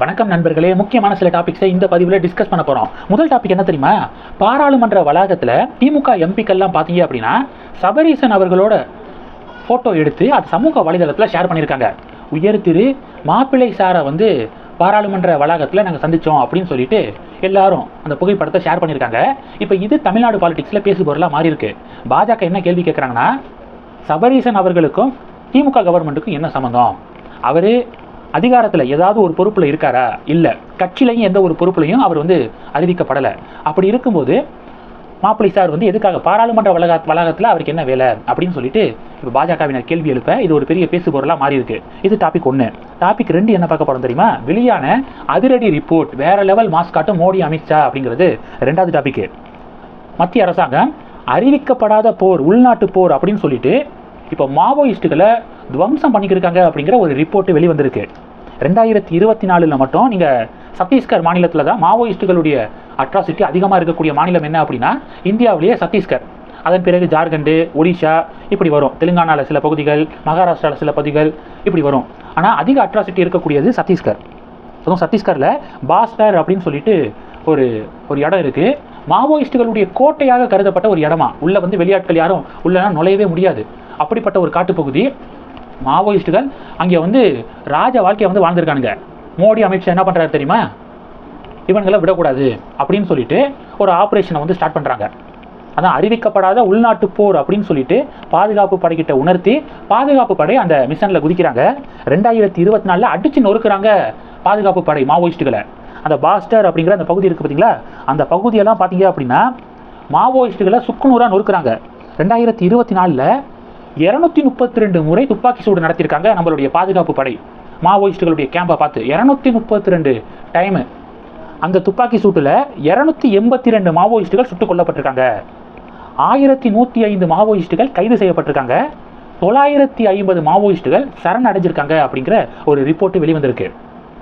வணக்கம் நண்பர்களே. முக்கியமான சில டாபிக்ஸை இந்த பதிவில் டிஸ்கஸ் பண்ண போகிறோம் முதல் டாபிக் என்ன தெரியுமா? பாராளுமன்ற வளாகத்தில் திமுக எம்பிக்கள்லாம் பார்த்தீங்க அப்படின்னா சபரீசன் அவர்களோட ஃபோட்டோ எடுத்து அது சமூக வலைதளத்தில் ஷேர் பண்ணியிருக்காங்க உயர் திரு மாப்பிள்ளை சாரை வந்து பாராளுமன்ற வளாகத்தில் நாங்கள் சந்தித்தோம் அப்படின்னு சொல்லிட்டு எல்லாரும் அந்த புகைப்படத்தை ஷேர் பண்ணியிருக்காங்க இப்போ இது தமிழ்நாடு பாலிடிக்ஸில் பேசு பொருளாக மாறி இருக்கு. பாஜக என்ன கேள்வி கேட்குறாங்கன்னா சபரீசன் அவர்களுக்கும் திமுக கவர்மெண்ட்டுக்கும் என்ன சம்மந்தம் அவர் அதிகாரத்தில் ஏதாவது ஒரு பொறுப்பில் இருக்காரா? இல்லை. கட்சியிலையும் எந்த ஒரு பொறுப்புலையும் அவர் வந்து அறிவிக்கப்படலை. அப்படி இருக்கும்போது மாப்பிள்ளை சார் வந்து எதுக்காக பாராளுமன்ற வளாக வளாகத்தில் அவருக்கு என்ன வேலை அப்படின்னு சொல்லிட்டு இப்போ பாஜகவினர் கேள்வி எழுப்ப இது ஒரு பெரிய பேசு பொருளாக மாறி இருக்கு இது டாபிக் ஒன்று டாபிக் ரெண்டு என்ன பார்க்க போகிறோம் தெரியுமா? வெளியான அதிரடி ரிப்போர்ட் வேற லெவல் மாஸ் காட்டும் மோடி அமித்ஷா அப்படிங்கிறது ரெண்டாவது டாபிக் மத்திய அரசாங்கம் அறிவிக்கப்படாத போர் உள்நாட்டு போர் அப்படின்னு சொல்லிட்டு இப்போ மாவோயிஸ்டுகளை துவம்சம் பண்ணிக்கிருக்காங்க அப்படிங்கிற ஒரு ரிப்போர்ட் வெளிவந்திருக்கு. ரெண்டாயிரத்தி இருபத்தி நாலில் மட்டும் நீங்கள் சத்தீஸ்கர் மாநிலத்தில் தான் மாவோயிஸ்ட்டுகளுடைய அட்ராசிட்டி அதிகமாக இருக்கக்கூடிய மாநிலம் என்ன அப்படின்னா இந்தியாவிலேயே சத்தீஸ்கர். அதன் பிறகு ஜார்க்கண்டு ஒடிஷா இப்படி வரும். தெலுங்கானாவில் சில பகுதிகள் மகாராஷ்டிராவில் சில பகுதிகள் இப்படி வரும். ஆனால் அதிக அட்ராசிட்டி இருக்கக்கூடியது சத்தீஸ்கர். அதுவும் சத்தீஸ்கரில் பாஸ்டர் அப்படின்னு சொல்லிட்டு ஒரு ஒரு இடம் இருக்குது மாவோயிஸ்டுகளுடைய கோட்டையாக கருதப்பட்ட ஒரு இடமா. உள்ளே வந்து வெளியாட்கள் யாரும் உள்ளனா நுழையவே முடியாது. அப்படிப்பட்ட ஒரு காட்டுப்பகுதி. மாவோயிஸ்ட்டுகள் அங்கே வந்து ராஜ வாழ்க்கையை வந்து வாழ்ந்துருக்கானுங்க. மோடி அமித்ஷா என்ன பண்ணுறாரு தெரியுமா? இவன்களை விடக்கூடாது அப்படின்னு சொல்லிட்டு ஒரு ஆப்ரேஷனை வந்து ஸ்டார்ட் பண்ணுறாங்க அதான் அறிவிக்கப்படாத உள்நாட்டு போர் அப்படின்னு சொல்லிட்டு பாதுகாப்பு படைக்கிட்ட உணர்த்தி பாதுகாப்பு படை அந்த மிஷனில் குதிக்கிறாங்க. ரெண்டாயிரத்தி இருபத்தி நாலில் அடிச்சு நொறுக்கிறாங்க பாதுகாப்பு படை மாவோயிஸ்ட்டுகளை அந்த பாஸ்டர் அப்படிங்கிற அந்த பகுதி இருக்குது பார்த்தீங்களா அந்த பகுதியெல்லாம் பார்த்தீங்க அப்படின்னா மாவோயிஸ்ட்டுகளை சுக்குநூறாக நொறுக்கிறாங்க. ரெண்டாயிரத்தி இருபத்தி நாலில் இரநூத்தி முப்பத்தி ரெண்டு முறை துப்பாக்கி சூடு நடத்தியிருக்காங்க நம்மளுடைய பாதுகாப்பு படை. மாவோயிஸ்டுகளுடைய கேம்பை பார்த்து இரநூத்தி முப்பத்தி ரெண்டு டைமு அந்த துப்பாக்கி சூட்டில் இரநூத்தி எண்பத்தி ரெண்டு மாவோயிஸ்ட்டுகள் சுட்டுக் கொல்லப்பட்டிருக்காங்க. ஆயிரத்தி நூற்றி ஐந்து மாவோயிஸ்டுகள் கைது செய்யப்பட்டிருக்காங்க. தொள்ளாயிரத்தி ஐம்பது மாவோயிஸ்ட்டுகள் சரண் அடைஞ்சிருக்காங்க அப்படிங்கிற ஒரு ரிப்போர்ட்டு வெளிவந்திருக்கு.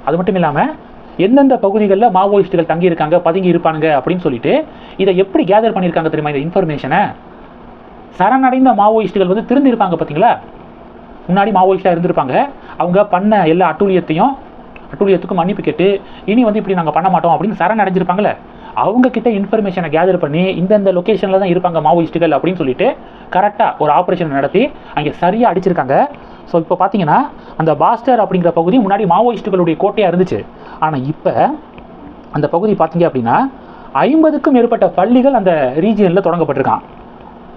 அது மட்டும் இல்லாமல் எந்தெந்த பகுதிகளில் மாவோயிஸ்ட்டுகள் தங்கியிருக்காங்க பதுங்கி இருப்பானுங்க அப்படின்னு சொல்லிட்டு இதை எப்படி கேதர் பண்ணியிருக்காங்க தெரியுமா இந்த இன்ஃபர்மேஷனை சரணடைந்த மாவோயிஸ்டுகள் வந்து திருந்திருப்பாங்க பார்த்தீங்களா முன்னாடி மாவோயிஸ்டாக இருந்திருப்பாங்க. அவங்க பண்ண எல்லா அட்டூழியத்தையும் அட்டூழியத்துக்கும் மன்னிப்பு கேட்டு இனி வந்து இப்படி நாங்கள் பண்ண மாட்டோம் அப்படின்னு சரண் அடைஞ்சிருப்பாங்கல்ல இன்ஃபர்மேஷனை கேதர் பண்ணி இந்தந்த லொக்கேஷனில் தான் இருப்பாங்க மாவோயிஸ்ட்டுகள் அப்படின்னு சொல்லிட்டு கரெக்டாக ஒரு ஆப்ரேஷன் நடத்தி அங்கே சரியாக அடிச்சிருக்காங்க. ஸோ இப்போ பார்த்தீங்கன்னா அந்த பாஸ்டர் அப்படிங்கிற பகுதி முன்னாடி மாவோயிஸ்ட்டுகளுடைய கோட்டையாக இருந்துச்சு. ஆனால் இப்போ அந்த பகுதி பார்த்தீங்க அப்படின்னா ஐம்பதுக்கும் மேற்பட்ட பள்ளிகள் அந்த ரீஜியனில் தொடங்கப்பட்டிருக்கான்.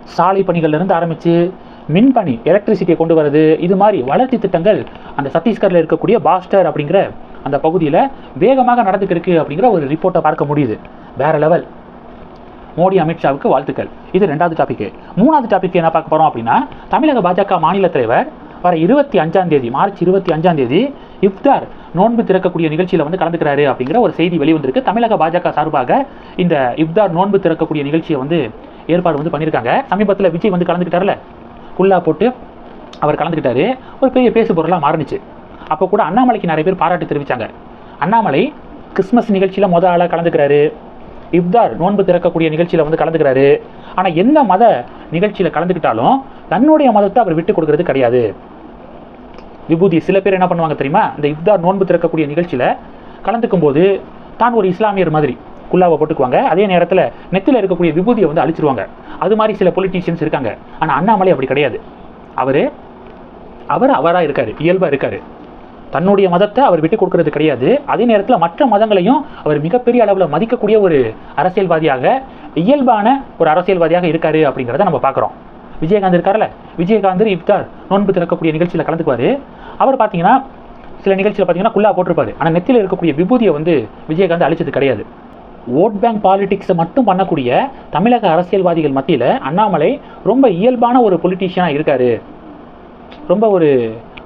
சாலை பணிகள்லேருந்து ஆரம்பித்து மின்பணி எலக்ட்ரிசிட்டியை கொண்டு வரது இது மாதிரி வளர்ச்சி திட்டங்கள் அந்த சத்தீஸ்கரில் இருக்கக்கூடிய பாஸ்டர் அப்படிங்கிற அந்த பகுதியில் வேகமாக நடந்துக்கிருக்கு இருக்கு அப்படிங்கிற ஒரு ரிப்போர்ட்டை பார்க்க முடியுது. வேற லெவல் மோடி அமித்ஷாவுக்கு வாழ்த்துக்கள். இது ரெண்டாவது டாபிக் மூணாவது டாபிக் என்ன பார்க்க போகிறோம் அப்படின்னா தமிழக பாஜக மாநில தலைவர் வர இருபத்தி அஞ்சாம் தேதி மார்ச் இருபத்தி அஞ்சாம் தேதி இஃப்தார் நோன்பு திறக்கக்கூடிய நிகழ்ச்சியில் வந்து கலந்துக்கிறாரு அப்படிங்கிற ஒரு செய்தி வெளிவந்திருக்கு. தமிழக பாஜக சார்பாக இந்த இஃப்தார் நோன்பு திறக்கக்கூடிய நிகழ்ச்சியை வந்து ஏற்பாடு வந்து பண்ணியிருக்காங்க சமீபத்தில் விஜய் வந்து கலந்துக்கிட்டார்ல குல்லா போட்டு அவர் கலந்துக்கிட்டாரு. ஒரு பெரிய பேசு பொருளாக மாறுனுச்சு. அப்போ கூட அண்ணாமலைக்கு நிறைய பேர் பாராட்டு தெரிவித்தாங்க அண்ணாமலை கிறிஸ்மஸ் நிகழ்ச்சியில் முத ஆளாக கலந்துக்கிறாரு. இப்தார் நோன்பு திறக்கக்கூடிய நிகழ்ச்சியில் வந்து கலந்துக்கிறாரு. ஆனால் எந்த மத நிகழ்ச்சியில் கலந்துக்கிட்டாலும் தன்னுடைய மதத்தை அவர் விட்டு கொடுக்கறது கிடையாது. விபூதி சில பேர் என்ன பண்ணுவாங்க தெரியுமா? இந்த இப்தார் நோன்பு திறக்கக்கூடிய நிகழ்ச்சியில் கலந்துக்கும் போது தான் ஒரு இஸ்லாமியர் மாதிரி. குல்லாவை போட்டுக்குவாங்க. அதே நேரத்தில் நெத்தில் இருக்கக்கூடிய விபூதியை வந்து அழிச்சிருவாங்க. அது மாதிரி சில பொலிட்டீஷியன்ஸ் இருக்காங்க. ஆனால் அண்ணாமலை அப்படி கிடையாது. அவர் அவர் அவராக இருக்கார். இயல்பாக இருக்கார். தன்னுடைய மதத்தை அவர் விட்டு கொடுக்கறது கிடையாது. அதே நேரத்தில் மற்ற மதங்களையும் அவர் மிகப்பெரிய அளவில் மதிக்கக்கூடிய ஒரு அரசியல்வாதியாக இயல்பான ஒரு அரசியல்வாதியாக இருக்கார் அப்படிங்கிறத நம்ம பார்க்குறோம். விஜயகாந்த் இருக்கார்ல? விஜயகாந்த் இஃப்தார் நோன்பு திறக்கக்கூடிய நிகழ்ச்சியில் கலந்துக்குவார். அவர் பார்த்தீங்கன்னா சில நிகழ்ச்சியில் பார்த்தீங்கன்னா குல்லா போட்டிருப்பாரு. ஆனால் நெத்தியில் இருக்கக்கூடிய விபூதியை வந்து விஜயகாந்த் அழிச்சது கிடையாது. ஓட் பேங்க் பாலிடிக்ஸை மட்டும் பண்ணக்கூடிய தமிழக அரசியல்வாதிகள் மத்தியில் அண்ணாமலை ரொம்ப இயல்பான ஒரு பொலிட்டீஷியனாக இருக்காரு. ரொம்ப ஒரு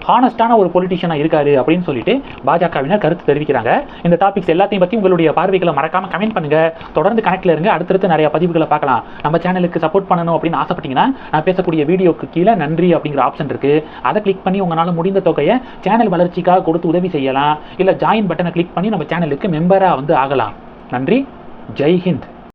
ஹானஸ்டான ஒரு பொலிட்டிஷியனாக இருக்காரு அப்படின்னு சொல்லிட்டு பாஜகவினர் கருத்து தெரிவிக்கிறாங்க. இந்த டாபிக்ஸ் எல்லாத்தையும் பற்றி உங்களுடைய பார்வைகளை மறக்காமல் கமெண்ட் பண்ணுங்க. தொடர்ந்து கனெக்டில் இருங்க. அடுத்தடுத்து நிறைய பதிவுகளை பார்க்கலாம். நம்ம சேனலுக்கு சப்போர்ட் பண்ணணும் அப்படின்னு ஆசைப்பட்டீங்கன்னா நான் பேசக்கூடிய வீடியோக்கு கீழே நன்றி அப்படிங்கிற ஆப்ஷன் இருக்கு. அதை கிளிக் பண்ணி உங்களால் முடிந்த தொகையை சேனல் வளர்ச்சிக்காக கொடுத்து உதவி செய்யலாம். இல்லை ஜாயின் பட்டனை கிளிக் பண்ணி நம்ம சேனலுக்கு மெம்பராக வந்து ஆகலாம். நன்றி. ஜெய் ஹிந்த்.